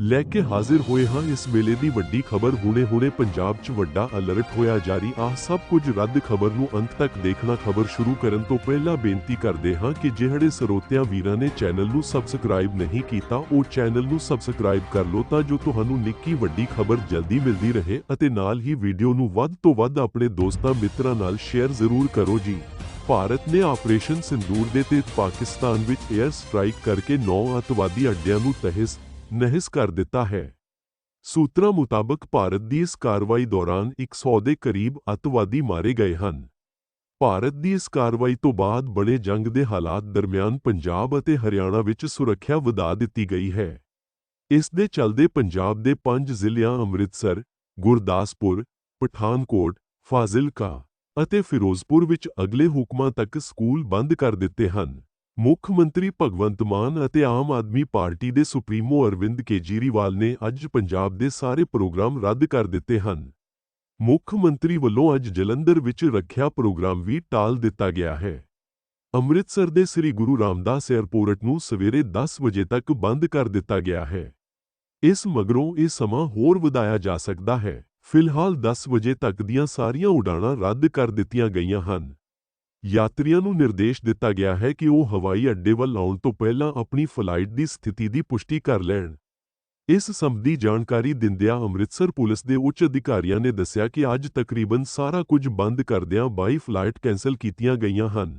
ਲੈ ਕੇ ਹਾਜ਼ਰ ਹੋਏ ਹਾਂ। ਇਸ ਵੇਲੇ ਦੀ ਵੱਡੀ ਖਬਰ ਹੁਣੇ-ਹੁਣੇ ਪੰਜਾਬ 'ਚ ਵੱਡਾ ਅਲਰਟ ਹੋਇਆ ਜਾਰੀ। ਆਹ ਸਭ ਕੁਝ ਰੱਦ ਖਬਰ ਨੂੰ ਅੰਤ ਤੱਕ ਦੇਖਣਾ ਖਬਰ ਸ਼ੁਰੂ ਕਰਨ ਤੋਂ ਪਹਿਲਾਂ ਬੇਨਤੀ ਕਰਦੇ ਹਾਂ ਕਿ ਜਿਹੜੇ ਸਰੋਤਿਆਂ ਵੀਰਾਂ ਨੇ ਚੈਨਲ ਨੂੰ ਸਬਸਕ੍ਰਾਈਬ ਨਹੀਂ ਕੀਤਾ, ਉਹ ਚੈਨਲ ਨੂੰ ਸਬਸਕ੍ਰਾਈਬ ਕਰ ਲਓ ਤਾਂ ਜੋ ਤੁਹਾਨੂੰ ਨਿੱਕੀ ਵੱਡੀ ਖਬਰ ਜਲਦੀ ਮਿਲਦੀ ਰਹੇ ਅਤੇ ਨਾਲ ਹੀ ਵੀਡੀਓ ਨੂੰ ਵੱਧ ਤੋਂ ਵੱਧ ਆਪਣੇ ਦੋਸਤਾਂ ਮਿੱਤਰਾਂ ਨਾਲ ਸ਼ੇਅਰ ਜ਼ਰੂਰ ਕਰੋ ਜੀ। ਭਾਰਤ ਨੇ ਆਪਰੇਸ਼ਨ ਸਿੰਦੂਰ ਦੇ ਤਹਿਤ ਪਾਕਿਸਤਾਨ ਵਿੱਚ 에ਅਰ ਸਟ੍ਰਾਈਕ ਕਰਕੇ 9 ਅਤਵਾਦੀ ਅੱਡਿਆਂ ਨੂੰ ਤਹਿਸ ਨਹਿਸ ਕਰ ਦਿੱਤਾ ਹੈ। ਸੂਤਰਾਂ ਮੁਤਾਬਕ ਭਾਰਤ ਦੀ ਇਸ ਕਾਰਵਾਈ ਦੌਰਾਨ 100 ਦੇ ਕਰੀਬ ਅੱਤਵਾਦੀ ਮਾਰੇ ਗਏ ਹਨ। ਭਾਰਤ ਦੀ ਇਸ ਕਾਰਵਾਈ ਤੋਂ ਬਾਅਦ ਬੜੇ ਜੰਗ ਦੇ ਹਾਲਾਤ ਦਰਮਿਆਨ ਪੰਜਾਬ ਅਤੇ ਹਰਿਆਣਾ ਵਿੱਚ ਸੁਰੱਖਿਆ ਵਧਾ ਦਿੱਤੀ ਗਈ ਹੈ। ਇਸ ਦੇ ਚੱਲਦੇ ਪੰਜਾਬ ਦੇ ਪੰਜ ਜ਼ਿਲ੍ਹਿਆਂ ਅੰਮ੍ਰਿਤਸਰ, ਗੁਰਦਾਸਪੁਰ, ਪਠਾਨਕੋਟ, ਫਾਜ਼ਿਲਕਾ ਅਤੇ ਫਿਰੋਜ਼ਪੁਰ ਵਿੱਚ ਅਗਲੇ ਹੁਕਮਾਂ ਤੱਕ ਸਕੂਲ ਬੰਦ ਕਰ ਦਿੱਤੇ ਹਨ। ਮੁੱਖ ਮੰਤਰੀ ਭਗਵੰਤ ਮਾਨ ਅਤੇ ਆਮ ਆਦਮੀ ਪਾਰਟੀ ਦੇ ਸੁਪਰੀਮੋ ਅਰਵਿੰਦ ਕੇਜਰੀਵਾਲ ਨੇ ਅੱਜ ਪੰਜਾਬ ਦੇ ਸਾਰੇ ਪ੍ਰੋਗਰਾਮ ਰੱਦ ਕਰ ਦਿੱਤੇ ਹਨ। ਮੁੱਖ ਮੰਤਰੀ ਵੱਲੋਂ ਅੱਜ ਜਲੰਧਰ ਵਿੱਚ ਰੱਖਿਆ ਪ੍ਰੋਗਰਾਮ ਵੀ ਟਾਲ ਦਿੱਤਾ ਗਿਆ ਹੈ। ਅੰਮ੍ਰਿਤਸਰ ਦੇ ਸ੍ਰੀ ਗੁਰੂ ਰਾਮਦਾਸ ਏਅਰਪੋਰਟ ਨੂੰ ਸਵੇਰੇ 10 ਵਜੇ ਤੱਕ ਬੰਦ ਕਰ ਦਿੱਤਾ ਗਿਆ ਹੈ। ਇਸ ਮਗਰੋਂ ਇਹ ਸਮਾਂ ਹੋਰ ਵਧਾਇਆ ਜਾ ਸਕਦਾ ਹੈ। ਫਿਲਹਾਲ 10 ਵਜੇ ਤੱਕ ਦੀਆਂ ਸਾਰੀਆਂ ਉਡਾਣਾਂ ਰੱਦ ਕਰ ਦਿੱਤੀਆਂ ਗਈਆਂ ਹਨ। ਯਾਤਰੀਆਂ ਨੂੰ ਨਿਰਦੇਸ਼ ਦਿੱਤਾ ਗਿਆ ਹੈ ਕਿ ਉਹ ਹਵਾਈ ਅੱਡੇ ਵੱਲ ਆਉਣ ਤੋਂ ਪਹਿਲਾਂ ਆਪਣੀ ਫਲਾਈਟ ਦੀ ਸਥਿਤੀ ਦੀ ਪੁਸ਼ਟੀ ਕਰ ਲੈਣ। ਇਸ ਸੰਬੰਧੀ ਜਾਣਕਾਰੀ ਦਿੰਦਿਆਂ ਅੰਮ੍ਰਿਤਸਰ ਪੁਲਿਸ ਦੇ ਉੱਚ ਅਧਿਕਾਰੀਆਂ ਨੇ ਦੱਸਿਆ ਕਿ ਅੱਜ ਤਕਰੀਬਨ ਸਾਰਾ ਕੁਝ ਬੰਦ ਕਰਦਿਆਂ 22 ਫਲਾਈਟ ਕੈਂਸਲ ਕੀਤੀਆਂ ਗਈਆਂ ਹਨ।